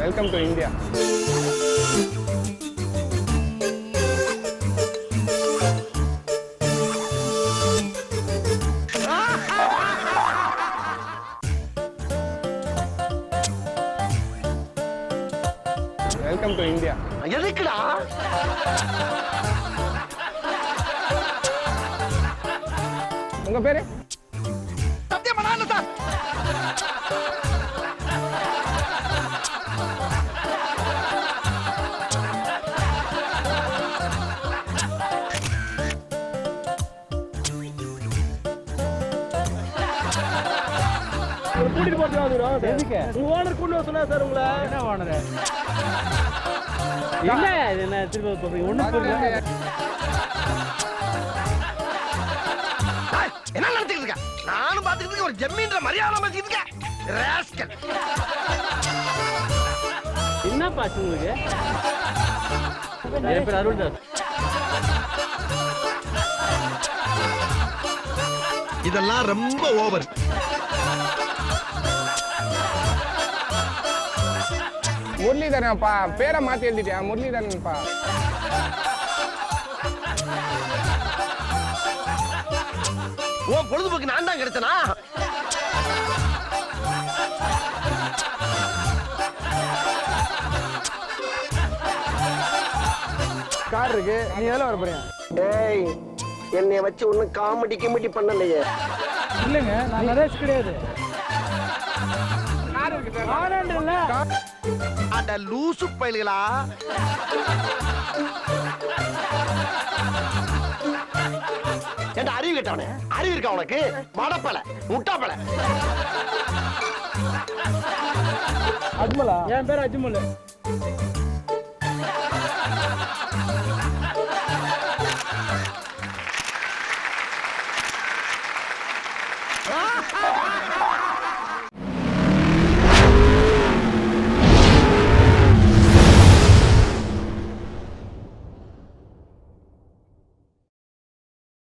Welcome to India welcome to India எதுக்குடா? உங்க பேரு? சத்தியமா இல்ல சார். கூட்டிட்டு போறது எதுக்கு? ஓனர் கொண்டு சொன்னா சார் உங்களை. என்ன ஓனர்? இல்ல இது என்ன திரும்ப சொல்றீங்க? ஒண்ணும் புரியல. என்ன நினைச்சுக்கிட்டு இருக்க? நானும் பாத்துக்கிட்டு இருக்கேன், ஒரு ஜம்மீன்ற மரியாதை பேசிக்கிட்டு இருக்கேன். ராஸ்கல். என்ன பாச்சு உங்களுக்கு? என் பேர் அருள் தாஸ் இதெல்லாம் ரொம்ப ஓவர். முரளிதரன்ப்பா. பேரை மாத்தி எழுதிட்டியா? முரளிதரன்ப்பா. உன் பொழுதுபோக்கு நான் தான் கிடைச்சனா? கார் இருக்கு. நீ எதில் வர போறியா டேய் என்னைய வச்சு ஒண்ணும் காமெடி கிமெடி பண்ணலையே. இல்லைங்க நான் நரேஷ் கிடையாது. அட லூசு பயல்களா? ஏண்டா அறிவு கேட்டவனே? அறிவு இருக்கா உனக்கு? மடப்பல முட்டாப்பல. அஜ்மலா? என் பேர் அஜ்மல்.